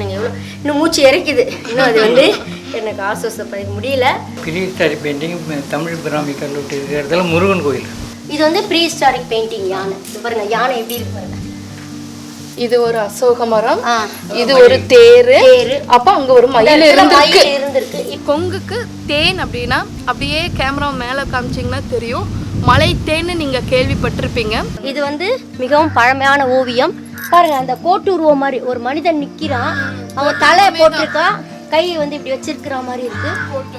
நீங்கள் எவ்வளோ இன்னும் மூச்சு இறைக்குது. இன்னும் அது வந்து எனக்கு ஆசுவாசப்பட முடியல. கிரீஸ்டாரி பெயிண்டிங் தமிழ் பிராமி கல்லூரி இருக்கிறதுல முருகன் கோயில். இது வந்து ப்ரீ ஹிஸ்டாரிக் பெயிண்டிங் யானை. இது பாருங்க யானை எப்படி இருக்கு பாருங்க. இது ஒரு அசோக மரம். இது ஒரு தேரு. தேரு. அப்ப அங்க ஒரு மயில் இடத்துல இருந்திருக்கு. மயில் இருந்திருக்கு. கொங்குக்கு தேன் அப்படின்னா அப்படியே கேமரா மேல காமிச்சிங்கன்னா தெரியும். மலை தேன்னு நீங்க கேள்விப்பட்டிருப்பீங்க. இது வந்து மிகவும் பழமையான ஓவியம். பாருங்க அந்த கோட்டு உருவம் மாதிரி ஒரு மனிதன் நிக்கிறான். அவன் தலை போட்டிருக்கான். கை வந்து இப்படி வச்சிருக்கிற மாதிரி இருக்கு.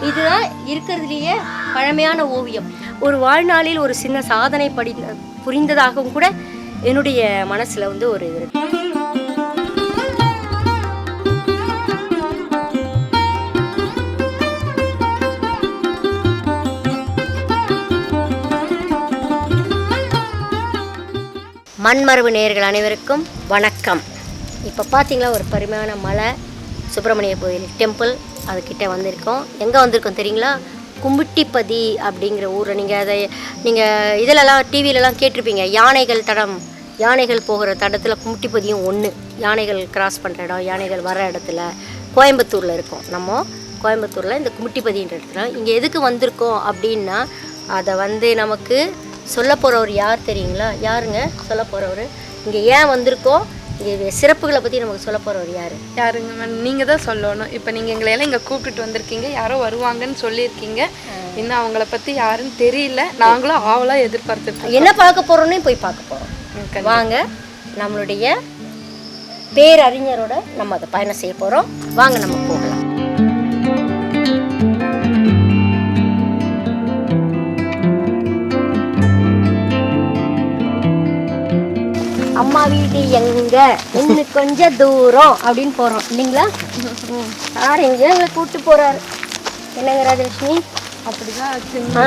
இதுதான் இருக்கிறதுலயே பழமையான ஓவியம். ஒரு வாழ்நாளில் ஒரு சின்ன சாதனை படி புரிந்ததாகவும் கூட என்னுடைய மனசுல வந்து ஒரு இது இருக்கு. மண்மரபு நேயர்கள் அனைவருக்கும் வணக்கம். இப்போ பார்த்தீங்களா ஒரு பருமையான மலை சுப்பிரமணிய கோயில் டெம்பிள் அதுக்கிட்ட வந்திருக்கோம். எங்கே வந்திருக்கோம் தெரியுங்களா? கும்பிட்டிப்பதி அப்படிங்கிற ஊரில். நீங்கள் அதை நீங்கள் இதிலலாம் டிவிலலாம் கேட்டிருப்பீங்க. யானைகள் தடம் யானைகள் போகிற தடத்தில் கும்பிட்டிப்பதியும் ஒன்று யானைகள் கிராஸ் பண்ணுற இடம் யானைகள் வர இடத்துல. கோயம்புத்தூரில் இருக்கோம். நம்ம கோயம்புத்தூரில் இந்த கும்பிட்டிப்பதின்ற இடத்துல. இங்கே எதுக்கு வந்திருக்கோம் அப்படின்னா அதை வந்து நமக்கு சொல்ல போகிறவர் யார் தெரியுங்களா? யாருங்க? சொல்ல போகிறவர் இங்கே ஏன் வந்திருக்கோம் இங்கே சிறப்புகளை பற்றி நமக்கு சொல்ல போகிறவர் யார்? யாருங்க மேம்? நீங்க தான் சொல்லணும். இப்போ நீங்க எங்களை எல்லாம் இங்க கூப்பிட்டுட்டு வந்திருக்கீங்க. யாரோ வருவாங்கன்னு சொல்லியிருக்கீங்க. இன்னும் அவங்கள பத்தி யாருன்னு தெரியல. நாங்களும் ஆவலா எதிர்பார்த்துட்டு என்ன பார்க்க போகிறோன்னு போய் பார்க்க போகிறோம் வாங்க நம்மளுடைய பேரறிஞரோட நம்ம அதை பயணம் செய்ய போகிறோம் வாங்க நம்ம போகலாம். அம்மா வீடு எங்க? இன்னும் கொஞ்சம் தூரம் அப்படின்னு போறோம். இல்லைங்களா. சார் எங்கேயோ எங்களை கூப்பிட்டு போறாரு. என்னங்க ராஜலட்சுமி? அப்படிதான். ஆ.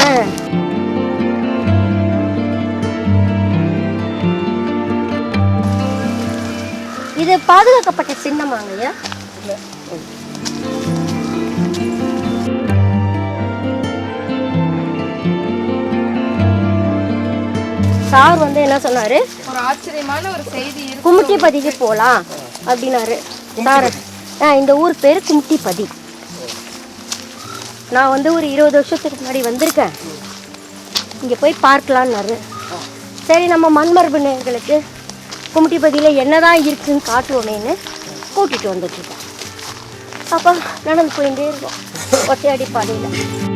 இது பாதுகாக்கப்பட்ட சின்னமாங்க ஐயா. சார் வந்து என்ன சொன்னாரு? ஆச்சரியமான ஒரு செய்தி இருக்கு. கும்மிட்டிப்பதிக்கு போகலாம் அப்படின்னாரு. ஆ இந்த ஊர் பேர் கும்மிட்டிப்பதி நான் வந்து ஒரு இருபது வருஷத்துக்கு முன்னாடி வந்திருக்கேன். இங்கே போய் பார்க்கலான்னாரு. சரி நம்ம மண்மரபு நேயர்களுக்கு கும்மிட்டிப்பதியில் என்னதான் இருக்குன்னு காட்டுவோமேன்னு கூட்டிகிட்டு வந்துட்டுருக்கோம் அப்போ நடந்து போயிட்டே இருக்கோம். ஒத்தையடி பாதையில்.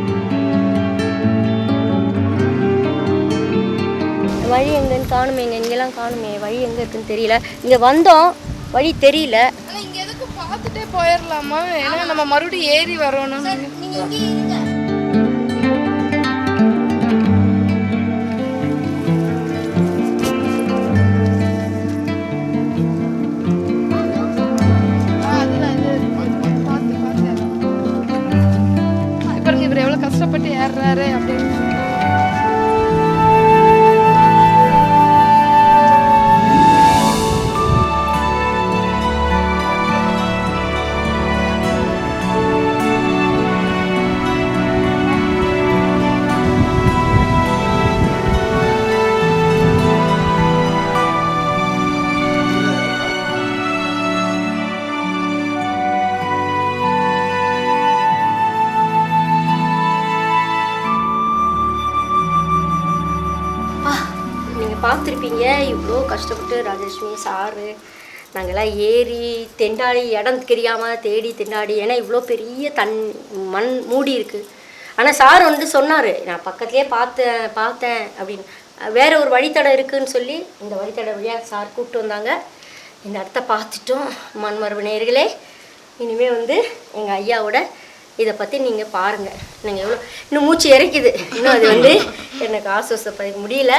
வழி எங்கன்னு காணுமே எங்க இங்கெல்லாம் காணுமே வழி எங்கே இருக்குன்னு தெரியல. இங்கே வந்தோம் வழி தெரியல. ஆனா இங்க எதுக்கு பார்த்துட்டே போயிடலாமா ஏன்னா நம்ம மறுபடியும் ஏறி வரணும். பார்த்துருப்பீங்க. இவ்வளோ கஷ்டப்பட்டு ராஜலட்சுமி சாரு நாங்கள்லாம் ஏறி தெண்டாடி இடம் தெரியாமல் தேடி தெண்டாடி ஏன்னா இவ்வளோ பெரிய தன் மண் மூடி இருக்குது ஆனால் சார் வந்து சொன்னார் நான் பக்கத்துலேயே பார்த்தேன் பார்த்தேன் அப்படின்னு. வேற ஒரு வழித்தடம் இருக்குன்னு சொல்லி இந்த வழித்தட வழியாக சார் கூப்பிட்டு வந்தாங்க. இந்த இடத்த பார்த்துட்டோம் மண்மரபு நேயர்களே இனிமேல் வந்து எங்கள் ஐயாவோட இதை பற்றி நீங்கள் பாருங்கள் நீங்கள் எவ்வளோ இன்னும் மூச்சு இறைக்குது. இன்னும் அது வந்து எனக்கு ஆசுவாசப்பட முடியல.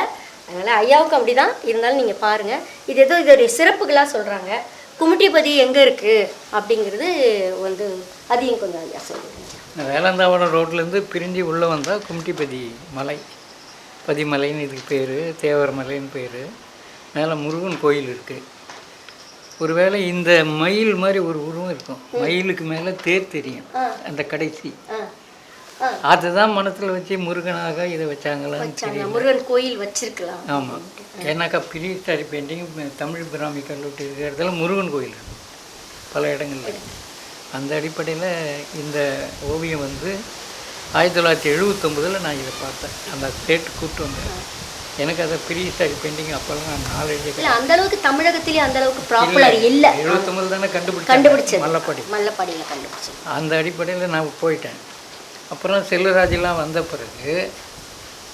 அதனால் ஐயாவுக்கும் அப்படி தான் இருந்தாலும் நீங்கள் பாருங்கள் இது ஏதோ இதோடைய சிறப்புகளாக சொல்கிறாங்க கும்மிட்டிப்பதி எங்கே இருக்குது அப்படிங்கிறது வந்து அதையும் கொஞ்சம் ஐயா சொல்லுங்கள் இந்த வேலந்தாவரம் ரோட்லேருந்து பிரிஞ்சு உள்ளே வந்தால் கும்டிபதி மலை. பதிமலைன்னு இதுக்கு பேர் தேவர் மலைன்னு பேர். மேலே முருகன் கோயில் இருக்குது ஒருவேளை இந்த மயில் மாதிரி ஒரு உருவம் இருக்கும். மயிலுக்கு மேலே தேர் தெரியும். அந்த கடைசி. அதுதான் மனசில் வச்சு முருகனாக இதை வச்சாங்களான்னு முருகன் கோயில் வச்சிருக்கலாம். ஆமாம் ஏன்னாக்கா பிரிஸ்டாரி பெயிண்டிங் தமிழ் பிராமி கல்லூரி இருக்கிறதுல முருகன் கோயில். பல இடங்கள்ல. அந்த அடிப்படையில் இந்த ஓவியம் வந்து ஆயிரத்தி தொள்ளாயிரத்தி எழுபத்தொம்பதில் நான் இதை பார்த்தேன். அந்த ஸ்டேட் கூப்பிட்டு வந்தேன். எனக்கு அதை ப்ரீ ஸ்டாரி பெயிண்டிங் அப்போல்லாம் நான் இல்ல அந்த அளவுக்கு தமிழகத்திலேயே அந்த அளவுக்கு ப்ராப்புலர் இல்ல எழுபத்தொம்பது தானே கண்டுபிடிச்சேன் கண்டுபிடிச்சது. மல்லப்படி. மல்லப்பாடியில கண்டுபிடிச்சது. அந்த அடிப்படையில் நான் போயிட்டேன். அப்புறம் செல்வராஜெலாம் வந்த பிறகு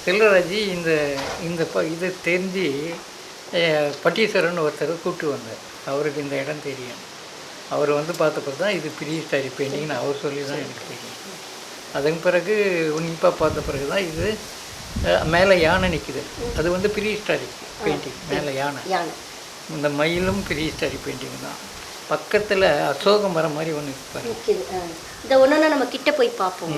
செல்வராஜ் இந்த இந்த ப இதை தெரிஞ்சு பட்டீஸ்வரன் ஒருத்தர் கூப்பிட்டு வந்தார். அவருக்கு இந்த இடம் தெரியும். அவர் வந்து பார்த்த பிறகு தான் இது ப்ரீ ஸ்டாரி பெயிண்டிங்னு அவர் சொல்லி தான் எனக்கு தெரியும். அதன் பிறகு உன்னிப்பாக பார்த்த பிறகு தான் இது மேலே யானை நிற்குது அது வந்து ப்ரீ ஸ்டாரி பெயிண்டிங் மேலே யானை. இந்த மயிலும் ப்ரீ ஸ்டாரி பெயிண்டிங் தான். பக்கத்தில் அசோக மரம் மாதிரி ஒன்று ஆ. இந்த ஒண்ணுன்னா நம்ம கிட்ட போய் பார்ப்போம்.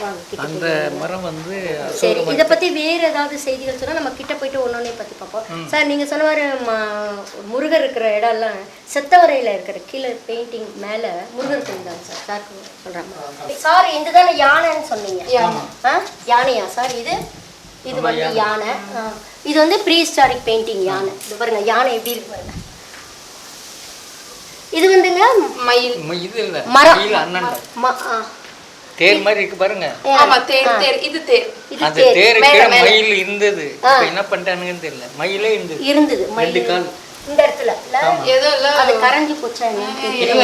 வாங்க கிட்ட அந்த மரம் வந்து சரி இதை பத்தி வேற ஏதாவது செய்திகள் சொன்னா நம்ம கிட்ட போயிட்டு ஒன்னொன்னே பத்தி பார்ப்போம். சார் நீங்க சொன்ன மாதிரி ம- முருகர் இருக்கிற இடம்லாம் செத்தவரையில இருக்கிற கீழே பெயிண்டிங் மேல முருகர் கோயில் தான் சார். சார் சொல்றாங்க சார் இதுதானே யானைன்னு சொன்னீங்க. ஆ? யானையா சார் இது? இது வந்து யானை. இது வந்து ப்ரீ ஹிஸ்டாரிக் பெயிண்டிங் யானை. இது பாருங்க யானை எப்படி இருக்கு பாருங்க. இது வந்துங்க மயில். இது இல்லை. மரம். கீழே அண்ணன் ம- ஆ. தேர் மாதிரி இருக்கு பாருங்க. ஆமா தேர் தேர் இது தேர். இது அந்த தேர். கீழே. மயில் இருந்தது. இப்ப என்ன பண்ணிட்டானுங்கன்னு தெரியல. மயிலே இருந்தது. இருந்தது மயில். ரெண்டு கால். இந்த இடத்துல ஏதோ இல்ல. அது கரைஞ்சு போச்சா.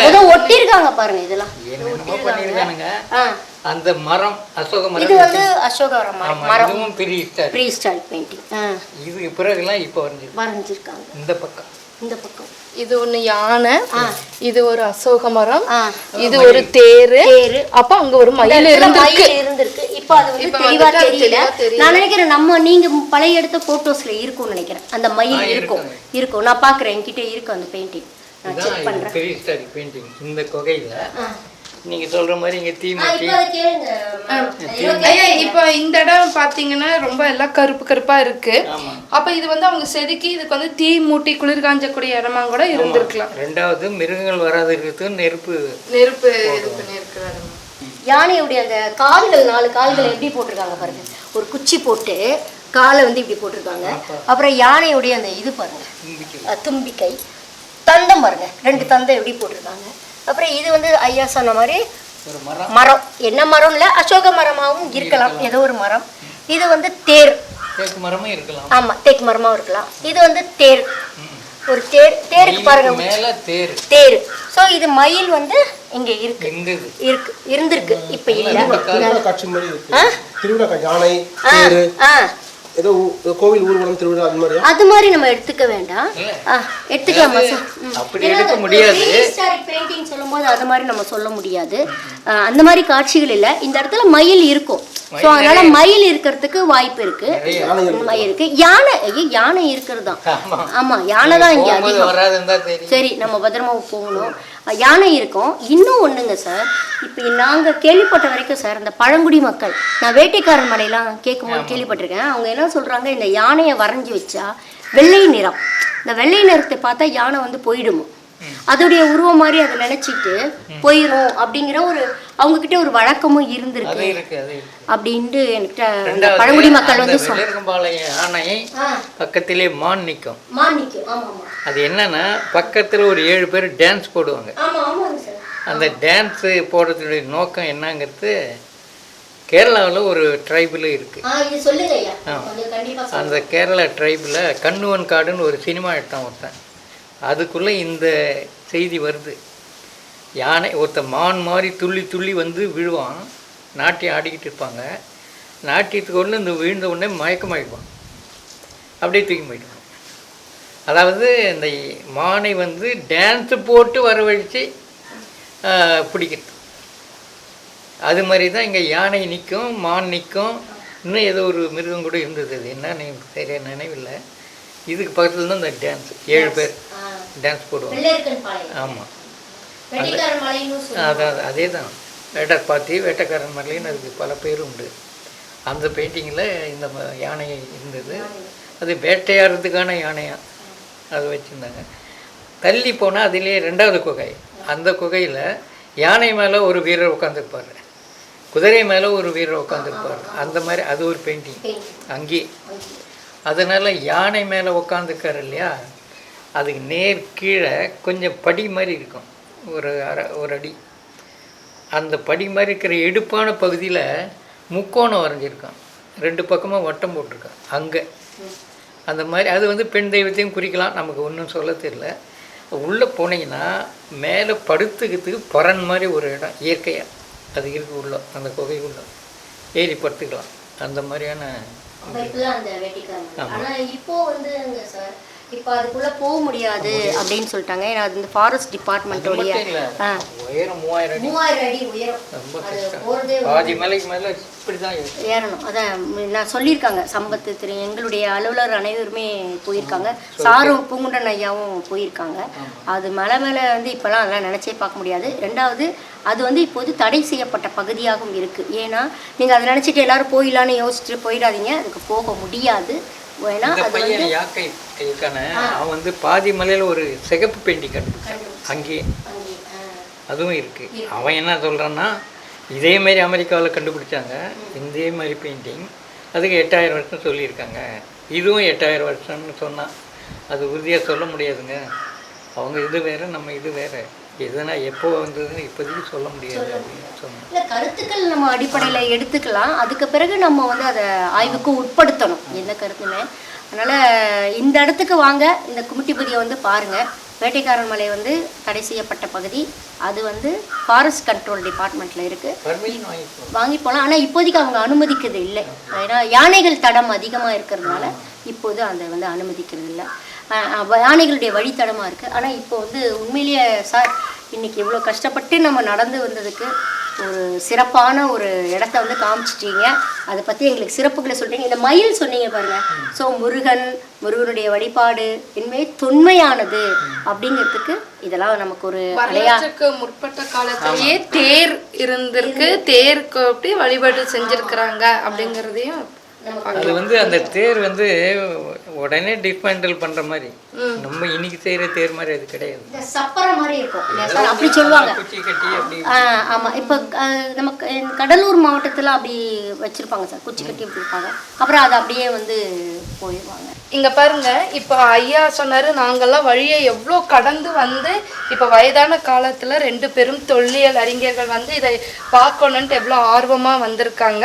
ஏதோ ஒட்டி இருக்காங்க பாருங்க இதெல்லாம். என்னென்னமோ பண்ணியிருக்கானுங்க. ஆ. அந்த மரம் அசோக இது மரம் வந்து அசோகவரம் மரம் மரம். இதுவும் பெரிய ஸ்டார் ப்ரீ ஸ்டாரிக் பெயிண்டிங் இது பிறகுலாம் இப்போ வரைஞ்சிருக்கு. வரைஞ்சிருக்காங்க. இந்த பக்கம். இந்த பக்கம். இது ஒண்ணு யானை இது ஒரு அசோக மரம். இது ஒரு தேரு. தேரு. அப்ப அங்க ஒரு மயில் இருந்திருக்கு. இருந்திருக்கு. இப்போ அது வந்து தெளிவா தெரியல. நான் நினைக்கிறேன் நம்ம நீங்க பழைய எடுத்த போட்டோஸ்ல இருக்கும்னு நினைக்கிறேன். அந்த மயில் இருக்கும். இருக்கும். நான் பாக்குறேன். என்கிட்ட இருக்கு அந்த பெயிண்டிங் நான் செக் பண்றேன். இந்த குகையில நீங்க சொல்ற மாதிரி இங்க தீ ஆ, மூட்டி. இப்போ அதை கேளுங்க மேம். ஐயா இப்போ இந்த இடம் பாத்தீங்கன்னா ரொம்ப எல்லாம் கருப்பு கருப்பா இருக்கு. அப்ப இது வந்து அவங்க செதுக்கி இதுக்கு வந்து தீ மூட்டி குளிர் காஞ்சக்கூடிய இடமா கூட இருந்திருக்கலாம். ரெண்டாவது மிருகங்கள் வராது நெருப்பு நெருப்பு இது பண்ணியிருக்கிறாரு யானையுடைய அந்த கால்கள் நாலு கால்கள் எப்படி போட்டிருக்காங்க பாருங்க. ஒரு குச்சி போட்டு காலை வந்து இப்படி போட்டிருக்காங்க. அப்புறம் யானையுடைய அந்த இது பாருங்க. தும்பிக்கை. தந்தம் பாருங்க. ரெண்டு தந்தம் எப்படி போட்டிருக்காங்க. அப்புறம் இது வந்து ஐயா சொன்ன மாதிரி ஒரு மரம். என்ன மரம் இல்லை அசோக மரமாகவும் இருக்கலாம். ஏதோ ஒரு மரம். இது வந்து தேர். தேக்கு மரமும் இருக்கலாம். ஆமா தேக்கு மரமாகவும் இருக்கலாம். இது வந்து தேர். ஒரு தேர். தேருக்கு பாருங்க. தேர். தேர். ஸோ இது மயில் வந்து இங்க இருக்கு. இருக்கு. இருந்திருக்கு. இப்ப இல்ல. மாதிரி ஏதோ கோவில் ஊர்வலம் திருவிழா அது மாதிரியா? அது மாதிரி நம்ம எடுத்துக்க வேண்டாம். எடுத்துக்கலாமா சார். அப்படி எடுக்க முடியாது. painting சொல்லும்போது அது மாதிரி நம்ம சொல்ல முடியாது. அந்த மாதிரி காட்சிகள் இல்லை. இந்த இடத்துல மயில் இருக்கும். ஸோ அதனால மயில் இருக்கிறதுக்கு வாய்ப்பு இருக்கு. மயில் இருக்கு. யானை ஐயோ, யானை இருக்கிறது தான் ஆமா. ஆமா யானை தான் இங்க அதிகம். சரி நம்ம பத்திரமா போகணும். யானை இருக்கும். இன்னும் ஒண்ணுங்க சார். இப்போ நாங்கள் கேள்விப்பட்ட வரைக்கும் சார் இந்த பழங்குடி மக்கள் நான் வேட்டைக்காரன் மலையெல்லாம் கேட்கும்போது கேள்விப்பட்டிருக்கேன். அவங்க என்ன சொல்றாங்க இந்த யானையை வரைஞ்சி வச்சா வெள்ளை நிறம். இந்த வெள்ளை நிறத்தை பார்த்தா யானை வந்து போயிடுமோ. அதோடைய உருவம் மாதிரி அதை நினைச்சிட்டு போயிடும் அப்படிங்கிற ஒரு அவங்க கிட்ட ஒரு வழக்கமும் இருந்திருக்கு. அப்படின்ட்டு என்கிட்ட அந்த ரெண்டாவது, பழங்குடி மக்கள் வந்து யானை பக்கத்திலே மான் நிற்கும் ஆமா ஆமா அது என்னன்னா பக்கத்துல ஒரு ஏழு பேர் டான்ஸ் போடுவாங்க. அந்த டான்ஸு போடுறதுடைய நோக்கம் என்னங்கிறது கேரளாவில் ஒரு ட்ரைபிள் இருக்குது அந்த கேரளா ட்ரைபில் கண்ணுவன் காடுன்னு ஒரு சினிமா எடுத்தான் ஒருத்தன். அதுக்குள்ளே இந்த செய்தி வருது. யானை ஒருத்தன் மான் மாதிரி துள்ளி துள்ளி வந்து விழுவான். நாட்டியம் ஆடிக்கிட்டு இருப்பாங்க. நாட்டியத்துக்கு ஒன்று இந்த விழுந்த உடனே மயக்கமாயிடுவான். அப்படியே தூக்கி போயிடுவான். அதாவது இந்த மானை வந்து டான்ஸு போட்டு வரவழைச்சு பிடிக்கிறது அது மாதிரி தான் இங்கே யானை நிற்கும் மான் நிற்கும் இன்னும் ஏதோ ஒரு மிருகம் கூட இருந்தது. அது என்னன்னு எனக்கு சரியாக நினைவில்லை. இதுக்கு பக்கத்தில் தான் இந்த டான்ஸ் ஏழு பேர் டான்ஸ் போடுவாங்க. ஆமாம் அதான் அதே தான் வேட்டர் பாத்தி வேட்டைக்காரன் மலைன்னு அதுக்கு பல பேர் உண்டு. அந்த பெயிண்டிங்கில் இந்த யானை இருந்தது. அது வேட்டையாடுறதுக்கான யானையா. அது வச்சுருந்தாங்க. தள்ளி போனால் அதிலே ரெண்டாவது குகை. அந்த குகையில் யானை மேலே ஒரு வீரர் உட்காந்துருப்பார் குதிரை மேலே ஒரு வீரர் உட்காந்துருப்பார் அந்த மாதிரி அது ஒரு பெயிண்டிங் அங்கேயே அதனால் யானை மேலே உட்காந்துருக்காரு இல்லையா? அதுக்கு நேர் கீழே கொஞ்சம் படி மாதிரி இருக்கும். ஒரு அரை ஒரு அடி. அந்த படி மாதிரி இருக்கிற எடுப்பான பகுதியில் முக்கோணம் வரைஞ்சிருக்கான். ரெண்டு பக்கமும் வட்டம் போட்டிருக்கான். அங்கே. அந்த மாதிரி அது வந்து பெண் தெய்வத்தையும் குறிக்கலாம். நமக்கு ஒன்றும் சொல்ல தெரியல. உள்ளே போனீங்கன்னா மேலே படுத்துக்கிறதுக்கு பறன் மாதிரி ஒரு இடம் இயற்கையாக அது இருக்கு உள்ள அந்த குகை உள்ள. ஏறி படுத்துக்கலாம். அந்த மாதிரியான ஆனா இப்போ வந்துங்க சார் இப்போ அதுக்குள்ள போக முடியாது அப்படின்னு சொல்லிட்டாங்க. ஏன்னா அது இந்த ஃபாரஸ்ட் டிபார்ட்மெண்ட்டோடைய உயரம் மூவாயிரம் அடி. மூவாயிரம் அடி உயரம். அது போறதே பாதி மலைக்கு மேலே இப்படி தான் ஏறணும். அதான் நான் சொல்லியிருக்காங்க. சம்பத்து திரு எங்களுடைய அலுவலர் அனைவருமே போயிருக்காங்க. சாரும் பூங்குண்டன் ஐயாவும் போயிருக்காங்க. அது மலை மேலே வந்து இப்போலாம் அதெல்லாம் நினச்சே பார்க்க முடியாது. ரெண்டாவது அது வந்து இப்போது தடை செய்யப்பட்ட பகுதியாகவும் இருக்குது ஏன்னா நீங்கள் அதை நினச்சிட்டு எல்லாரும் போயிடலான்னு யோசிச்சுட்டு போயிடாதீங்க. அதுக்கு போக முடியாது. ஏன்னா பையன் யாக்கை இருக்கான அவன் வந்து பாதி மலையில் ஒரு சிகப்பு பெயிண்டி கண்டுபிடிச்சான் அங்கேயே. அதுவும் இருக்கு. அவன் என்ன சொல்கிறான்னா இதே மாதிரி அமெரிக்காவில் கண்டுபிடிச்சாங்க இதே மாதிரி பெயிண்டிங் அதுக்கு எட்டாயிரம் வருஷம் சொல்லியிருக்காங்க. இதுவும் எட்டாயிரம் வருஷம்னு சொன்னான். அது உறுதியாக சொல்ல முடியாதுங்க. அவங்க இது வேற நம்ம இது வேற. எதுனா எப்போ வந்ததுன்னு இப்போதைக்கு சொல்ல முடியாது அப்படின்னு இல்லை கருத்துக்கள் நம்ம அடிப்படையில் எடுத்துக்கலாம். அதுக்கு பிறகு நம்ம வந்து அதை ஆய்வுக்கு உட்படுத்தணும். எந்த கருத்துமே. அதனால் இந்த இடத்துக்கு வாங்க. இந்த குமிட்டிபதியை வந்து பாருங்கள் வேட்டைக்காரன் மலை வந்து தடை செய்யப்பட்ட பகுதி. அது வந்து ஃபாரஸ்ட் கண்ட்ரோல் டிபார்ட்மெண்ட்டில் இருக்குது வாங்கி போகலாம் ஆனால் இப்போதைக்கு அவங்க அனுமதிக்கிறது இல்லை. ஏன்னா யானைகள் தடம் அதிகமாக இருக்கிறதுனால இப்போது அதை வந்து அனுமதிக்கிறது இல்லை. யானைகளுடைய வழித்தடமாக இருக்குது ஆனால் இப்போ வந்து உண்மையிலேயே சார் இன்னைக்கு இவ்வளோ கஷ்டப்பட்டு நம்ம நடந்து வந்ததுக்கு ஒரு சிறப்பான ஒரு இடத்த வந்து காமிச்சிட்டீங்க. அதை பற்றி எங்களுக்கு சிறப்புகளை சொல்கிறீங்க இந்த மயில் சொன்னீங்க பாருங்க. ஸோ முருகன் முருகனுடைய வழிபாடு இனிமே தொன்மையானது அப்படிங்கிறதுக்கு இதெல்லாம் நமக்கு ஒரு வரலாற்றுக்கு முற்பட்ட காலத்திலேயே தேர் இருந்திருக்கு. தேருக்கு அப்படி வழிபாடு செஞ்சிருக்கிறாங்க அப்படிங்கிறதையும் அது வந்து அந்த தேர் வந்து உடனே டிஸ்மேண்டில் பண்ணுற மாதிரி. நம்ம இன்னைக்கு செய்கிற தேர் மாதிரி அது கிடையாது. இந்த சப்பரை மாதிரி இருக்கும். அப்படி சொல்லுவாங்க. குச்சி கட்டி அப்படி ஆமா. இப்போ நமக்கு இந்த கடலூர் மாவட்டத்தில் அப்படி வச்சிருப்பாங்க சார். குச்சி கட்டி வச்சிருப்பாங்க அப்புறம் அதை அப்படியே வந்து போயிடுவாங்க. இங்க பாருங்க இப்போ ஐயா சொன்னாரு நாங்கெல்லாம் வழியை எவ்வளோ கடந்து வந்து இப்போ வயதான காலத்துல ரெண்டு பெரும் தொல்லியல் அறிஞர்கள் வந்து இதை பார்க்கணுன்ட்டு எவ்வளோ ஆர்வமா வந்திருக்காங்க.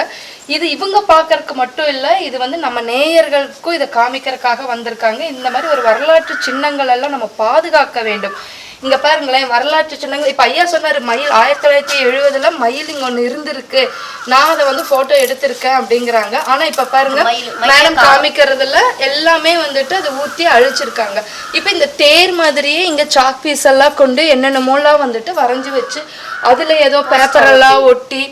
இது இவங்க பார்க்கறதுக்கு மட்டும் இல்லை இது வந்து நம்ம நேயர்களுக்கும் இதை காமிக்கிறதுக்காக வந்திருக்காங்க. இந்த மாதிரி ஒரு வரலாற்று சின்னங்கள் எல்லாம் நம்ம பாதுகாக்க வேண்டும். இங்க பாருங்களேன் வரலாற்று சின்னங்கள். இப்ப ஐயா சொன்னாரு மயில் ஆயிரத்தி தொள்ளாயிரத்தி எழுபதுல மயில் இங்க ஒண்ணு இருந்திருக்கு. நான் அதை வந்து போட்டோ எடுத்திருக்கேன் அப்படிங்கிறாங்க. ஆனா இப்ப பாருங்க மேடம் காமிக்கிறதுல எல்லாமே வந்துட்டு அதை ஊத்தி அழிச்சிருக்காங்க. இப்ப இந்த தேர் மாதிரியே இங்க சாக் பீஸ் எல்லாம் கொண்டு என்னென்னமோலாம் வந்துட்டு வரைஞ்சு வச்சு அதுல ஏதோ பேப்பர் எல்லாம் ஒட்டி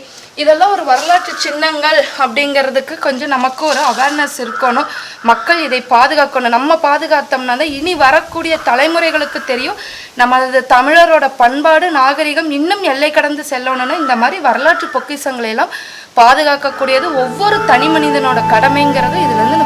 இதெல்லாம் ஒரு வரலாற்று சின்னங்கள் அப்படிங்கிறதுக்கு கொஞ்சம் நமக்கு ஒரு அவேர்னஸ் இருக்கணும். மக்கள் இதை பாதுகாக்கணும். நம்ம பாதுகாத்தோம்னா தான் இனி வரக்கூடிய தலைமுறைகளுக்கு தெரியும். நமது தமிழரோட பண்பாடு நாகரிகம் இன்னும் எல்லை கடந்து செல்லணும்னா இந்த மாதிரி வரலாற்று பொக்கிஷங்களை எல்லாம் பாதுகாக்கக்கூடியது ஒவ்வொரு தனி மனிதனோட கடமைங்கிறது இதுலேருந்து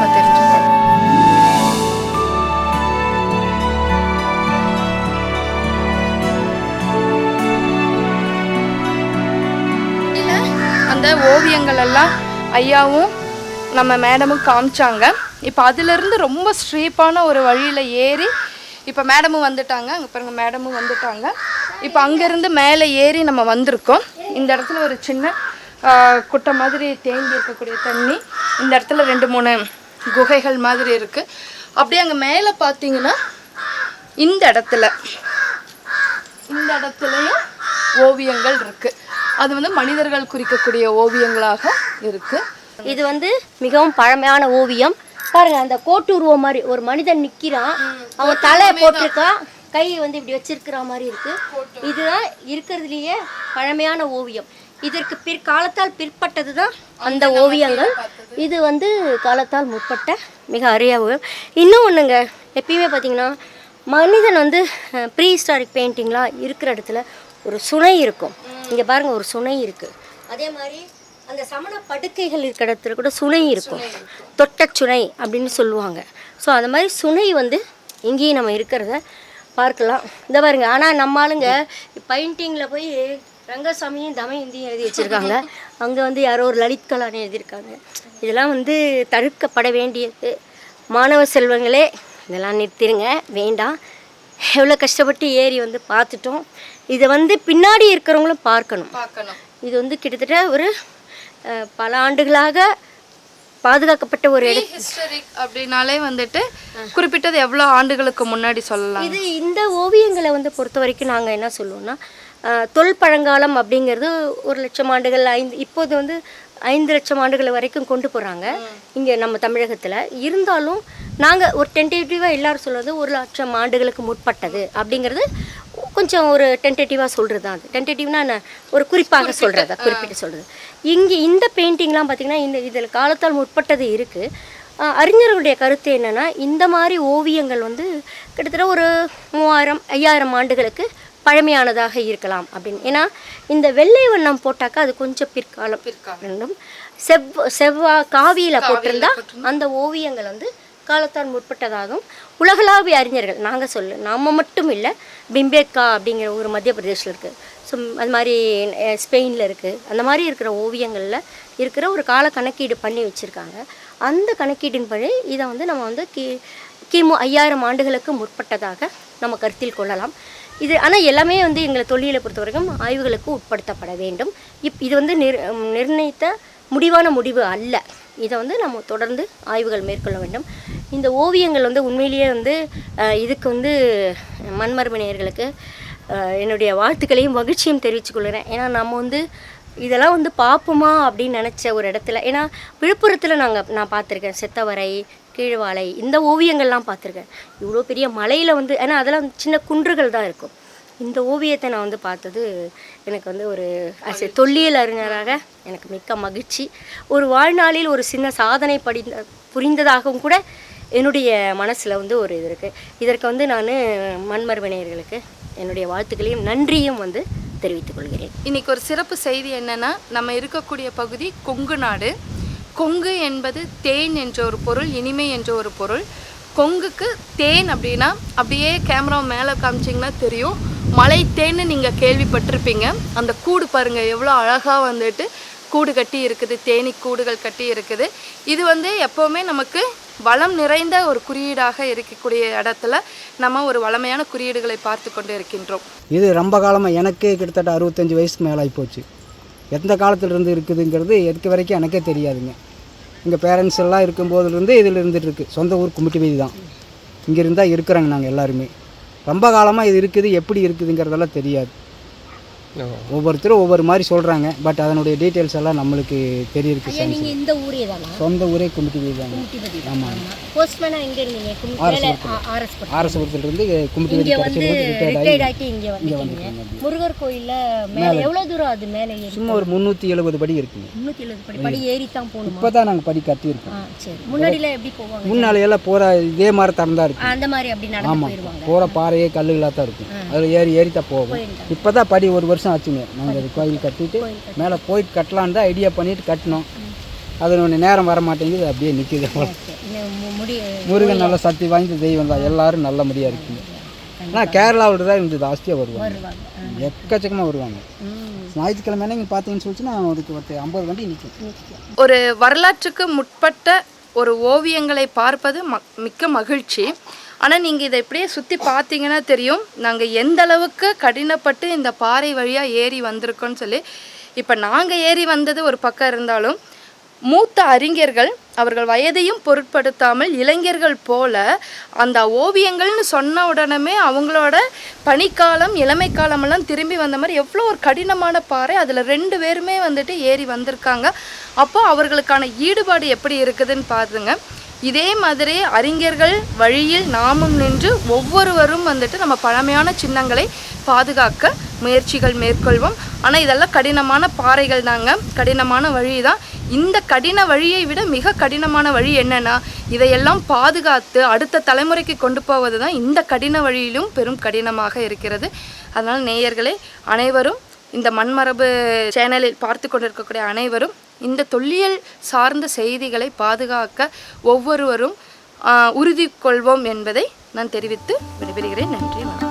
ஓவியங்கள் எல்லாம் ஐயாவும் நம்ம மேடமும் காமிச்சாங்க. இப்போ அதிலிருந்து ரொம்ப ஸ்ட்ரீப்பான ஒரு வழியில் ஏறி இப்போ மேடமும் வந்துட்டாங்க. அங்கே பாருங்கள் மேடமும் வந்துட்டாங்க. இப்போ அங்கேருந்து மேலே ஏறி நம்ம வந்திருக்கோம். இந்த இடத்துல ஒரு சின்ன குட்டை மாதிரி தேங்கி இருக்கக்கூடிய தண்ணி. இந்த இடத்துல ரெண்டு மூணு குகைகள் மாதிரி இருக்குது அப்படியே அங்கே மேலே பார்த்தீங்கன்னா இந்த இடத்துல இந்த இடத்துலையும் ஓவியங்கள் இருக்குது அது வந்து மனிதர்கள் குறிக்கக்கூடிய ஓவியங்களாக இருக்கு. இது வந்து மிகவும் பழமையான ஓவியம். பாருங்க அந்த கோட்டு உருவம் மாதிரி ஒரு மனிதன் நிக்கிறான். அவன் தலை போட்டிருக்கான் கை வந்து இப்படி வச்சிருக்கிற மாதிரி இருக்கு. இதுதான் இருக்கிறதுலயே பழமையான ஓவியம். இதற்கு பிற்காலத்தால் பிற்பட்டது தான் அந்த ஓவியங்கள். இது வந்து காலத்தால் முற்பட்ட மிக அரிய ஓவியம். இன்னும் ஒன்றுங்க எப்பயுமே பார்த்தீங்கன்னா மனிதன் வந்து ப்ரீ ஹிஸ்டாரிக் பெயிண்டிங்லாம் இருக்கிற இடத்துல ஒரு சுனை இருக்கும். இங்கே பாருங்க ஒரு சுனை இருக்குது அதே மாதிரி அந்த சமண படுக்கைகள் இருக்கிற இடத்துல கூட சுனை இருக்கும். தொட்ட சுனை அப்படின்னு சொல்லுவாங்க. ஸோ அந்த மாதிரி சுனை வந்து இங்கேயும் நம்ம இருக்கிறத பார்க்கலாம். இந்த பாருங்க ஆனால் நம்ம ஆளுங்க பெயிண்டிங்கில் போய் ரங்கசாமியும் தமயந்தியும் எழுதி வச்சுருக்காங்க. அங்கே வந்து யாரோ ஒரு லலித் கலான்னு எழுதியிருக்காங்க. இதெல்லாம் வந்து தடுக்கப்பட வேண்டியது. மாணவ செல்வங்களே இதெல்லாம் நிறுத்திடுங்க வேண்டாம். எவ்வளோ கஷ்டப்பட்டு ஏறி வந்து பார்த்துட்டோம். இதை வந்து பின்னாடி இருக்கிறவங்களும் பார்க்கணும். பார்க்கணும். இது வந்து கிட்டத்தட்ட ஒரு பல ஆண்டுகளாக பாதுகாக்கப்பட்ட ஒரு இடம் ஹிஸ்டரிக் அப்படின்னாலே வந்துட்டு குறிப்பிட்டது எவ்வளோ ஆண்டுகளுக்கு முன்னாடி சொல்லலாம். இது இந்த ஓவியங்களை வந்து பொறுத்த வரைக்கும் நாங்கள் என்ன சொல்லுவோம்னா தொல்பழங்காலம் அப்படிங்கிறது ஒரு லட்சம் ஆண்டுகள் ஐந்து இப்போது வந்து ஐந்து லட்சம் ஆண்டுகள் வரைக்கும் கொண்டு போகிறாங்க இங்கே நம்ம தமிழகத்தில். இருந்தாலும் நாங்கள் ஒரு டென்டேட்டிவாக எல்லாரும் சொல்கிறது ஒரு லட்சம் ஆண்டுகளுக்கு முற்பட்டது அப்படிங்கிறது கொஞ்சம் ஒரு டென்டேட்டிவாக சொல்கிறது தான் அது. டென்டேட்டிவ்னா என்ன? ஒரு குறிப்பாக சொல்கிறதா குறிப்பிட்டு சொல்கிறது இங்கே இந்த பெயிண்டிங்லாம் பார்த்திங்கன்னா இந்த இதில் காலத்தால் முற்பட்டது இருக்குது அறிஞர்களுடைய கருத்து என்னன்னா இந்த மாதிரி ஓவியங்கள் வந்து கிட்டத்தட்ட ஒரு மூவாயிரம் ஐயாயிரம் ஆண்டுகளுக்கு பழமையானதாக இருக்கலாம் அப்படின்னு. ஏன்னா இந்த வெள்ளை வண்ணம் போட்டாக்கா அது கொஞ்சம் பிற்காலம் பிற்காலம். செவ் செவ்வா காவியில் போட்டிருந்தா அந்த ஓவியங்கள் வந்து காலத்தால் முற்பட்டதாகவும் உலகளாவிய அறிஞர்கள் நாங்கள் சொல்லு நம்ம மட்டும் இல்லை பிம்பேக்கா அப்படிங்கிற ஒரு மத்திய பிரதேசில் இருக்குது ஸோ அது மாதிரி ஸ்பெயினில் இருக்குது அந்த மாதிரி இருக்கிற ஓவியங்களில் இருக்கிற ஒரு கால கணக்கீடு பண்ணி வச்சுருக்காங்க. அந்த கணக்கீட்டின்படி இதை வந்து நம்ம வந்து கி கிமு ஐயாயிரம் ஆண்டுகளுக்கு முற்பட்டதாக நம்ம கருத்தில் கொள்ளலாம். இது ஆனால் எல்லாமே வந்து எங்களை தொழிலை பொறுத்த வரைக்கும் ஆய்வுகளுக்கு உட்படுத்தப்பட வேண்டும். இப் இது வந்து நிர் நிர்ணயித்த முடிவான முடிவு அல்ல. இதை வந்து நம்ம தொடர்ந்து ஆய்வுகள் மேற்கொள்ள வேண்டும். இந்த ஓவியங்கள் வந்து உண்மையிலேயே வந்து இதுக்கு வந்து மண்மரபு நேயர்களுக்கு என்னுடைய வாழ்த்துக்களையும் மகிழ்ச்சியும் தெரிவிச்சுக்கொள்கிறேன் ஏன்னா நம்ம வந்து இதெல்லாம் வந்து பார்ப்போமா அப்படின்னு நினச்ச ஒரு இடத்துல ஏன்னா விழுப்புரத்தில் நாங்கள் நான் பார்த்துருக்கேன். செத்தவரை கீழ்வாலை இந்த ஓவியங்கள்லாம் பார்த்துருக்கேன். இவ்வளோ பெரிய மலையில் வந்து ஏன்னா அதெல்லாம் சின்ன குன்றுகள் தான் இருக்கும். இந்த ஓவியத்தை நான் வந்து பார்த்தது எனக்கு வந்து ஒரு as தொல்லியல் அறிஞராக எனக்கு மிக்க மகிழ்ச்சி. ஒரு வாழ்நாளில் ஒரு சின்ன சாதனை படிந்த புரிந்ததாகவும் கூட என்னுடைய மனசில் வந்து ஒரு இது இருக்குது இதற்கு வந்து நான் மண்மர்வினையர்களுக்கு என்னுடைய வாழ்த்துக்களையும் நன்றியும் வந்து தெரிவித்துக் கொள்கிறேன். இன்னைக்கு ஒரு சிறப்பு செய்தி என்னென்னா நம்ம இருக்கக்கூடிய பகுதி கொங்கு நாடு. கொங்கு என்பது தேன் என்ற ஒரு பொருள் இனிமை என்ற ஒரு பொருள். கொங்குக்கு தேன் அப்படின்னா அப்படியே கேமரா மேலே காமிச்சிங்கன்னா தெரியும். மலை தேன்னு நீங்கள் கேள்விப்பட்டிருப்பீங்க. அந்த கூடு பாருங்கள் எவ்வளோ அழகாக வந்துட்டு கூடு கட்டி இருக்குது தேனி கூடுகள் கட்டி இருக்குது. இது வந்து எப்போவுமே நமக்கு வளம் நிறைந்த ஒரு குறியீடாக இருக்கக்கூடிய இடத்துல நம்ம ஒரு வளமையான குறியீடுகளை பார்த்து கொண்டு இருக்கின்றோம். இது ரொம்ப காலமாக எனக்கே கிட்டத்தட்ட அறுபத்தஞ்சு வயசுக்கு மேலே ஆகிப்போச்சு எந்த காலத்திலிருந்து இருக்குதுங்கிறது எதுக்கு வரைக்கும் எனக்கே தெரியாதுங்க. எங்கள் பேரண்ட்ஸ் எல்லாம் இருக்கும்போதுலேருந்து இதில் இருந்துட்டு இருக்கு. சொந்த ஊர் கும்பிட்டு வீதி தான் இங்கே இருந்தால் இருக்கிறாங்க நாங்கள் எல்லாருமே. ரொம்ப காலமாக இது இருக்குது எப்படி இருக்குதுங்கிறதெல்லாம் தெரியாது. ஒவ்வொருத்தரும் ஒவ்வொரு மாதிரி சொல்கிறாங்க பட் அதனுடைய டீட்டெயில்ஸ் எல்லாம் நம்மளுக்கு தெரியருக்கு சார் நீங்கள் இந்த ஊரே தானா? சொந்த ஊரே கும்பிட்டு தாங்க. ஆமாம் போஸ்ட்மேனாக எங்கே இருந்தீங்க? ஆர்எஸ் ஆர்எஸ்புரத்துலேருந்து கும்பிட்டு ரிட்டையர்ட் ஆகி இங்கே முருகர் கோயிலில் மேலே எவ்வளோ தூரம் அது மேலே சும்மா ஒரு முந்நூற்றி எழுபது படி இருக்குங்க. முந்நூற்றி எழுபது படி. படி ஏறி. தான் போகணுமா? இப்போ தான் நாங்கள் படி கட்டியிருக்கோம். சரி. முன்னாடிலாம் எப்படி போவாங்க? முன்னால எல்லாம் போகிற இதே மாதிரி தரம் தான் இருக்கும் அந்த மாதிரி அப்படி நடந்து போயிடுவாங்க போகிற பாறையே கல்லுகளாக தான் இருக்கும் அதில் ஏறி ஏறி தான் போகும் இப்போ தான் படி ஒரு வருஷம் ஆச்சுங்க. நாங்கள் அது கோயில் கட்டிட்டு மேலே போயிட்டு கட்டலான்னு தான் ஐடியா பண்ணிட்டு கட்டினோம். அது ஒன்று நேரம் வர மாட்டேங்குது அப்படியே நிற்கிது முருகன் நல்ல சக்தி வாய்ந்த தெய்வம் தான். எல்லாரும் நல்லபடியாக இருக்குங்க. ஆனால் கேரளாவில் தான் இந்த ஜாஸ்தியாக வருவாங்க. எக்கச்சக்கமாக வருவாங்க. ஞாயிற்றுக்கிழமை நீங்கள் பார்த்தீங்கன்னு சொல்லிச்சுன்னா ஒரு ஒரு ஐம்பது வண்டி நிற்கும் ஒரு வரலாற்றுக்கு முற்பட்ட ஒரு ஓவியங்களை பார்ப்பது ம மிக்க மகிழ்ச்சி. ஆனால் நீங்கள் இதை இப்படியே சுற்றி பார்த்தீங்கன்னா தெரியும். நாங்கள் எந்த அளவுக்கு கடினப்பட்டு இந்த பாறை வழியாக ஏறி வந்திருக்கோன்னு சொல்லி. இப்போ நாங்கள் ஏறி வந்தது ஒரு பக்கம் இருந்தாலும் மூத்த அறிஞர்கள் அவர்கள் வயதையும் பொருட்படுத்தாமல் இளைஞர்கள் போல அந்த ஓவியங்கள்னு சொன்ன உடனே அவங்களோட பனிக்காலம் இளமை காலமெல்லாம் திரும்பி வந்த மாதிரி எவ்வளோ ஒரு கடினமான பாறை. அதில் ரெண்டு பேருமே வந்துட்டு ஏறி வந்திருக்காங்க. அப்போ அவர்களுக்கான ஈடுபாடு எப்படி இருக்குதுன்னு பாருங்க. இதே மாதிரி அறிஞர்கள் வழியில் நாமும் நின்று ஒவ்வொருவரும் வந்துட்டு நம்ம பழமையான சின்னங்களை பாதுகாக்க முயற்சிகள் மேற்கொள்வோம். ஆனால் இதெல்லாம் கடினமான பாறைகள் தாங்க. கடினமான வழி தான் இந்த கடின வழியை விட மிக கடினமான வழி என்னென்னா இதையெல்லாம் பாதுகாத்து அடுத்த தலைமுறைக்கு கொண்டு போவது தான் இந்த கடின வழியிலும் பெரும் கடினமாக இருக்கிறது. அதனால் நேயர்களே அனைவரும் இந்த மண்மரபு சேனலில் பார்த்து கொண்டிருக்கக்கூடிய அனைவரும் இந்த தொல்லியல் சார்ந்த செய்திகளை பாதுகாக்க ஒவ்வொருவரும் உறுதி கொள்வோம் என்பதை நான் தெரிவித்து விடைபெறுகிறேன். நன்றி வணக்கம்.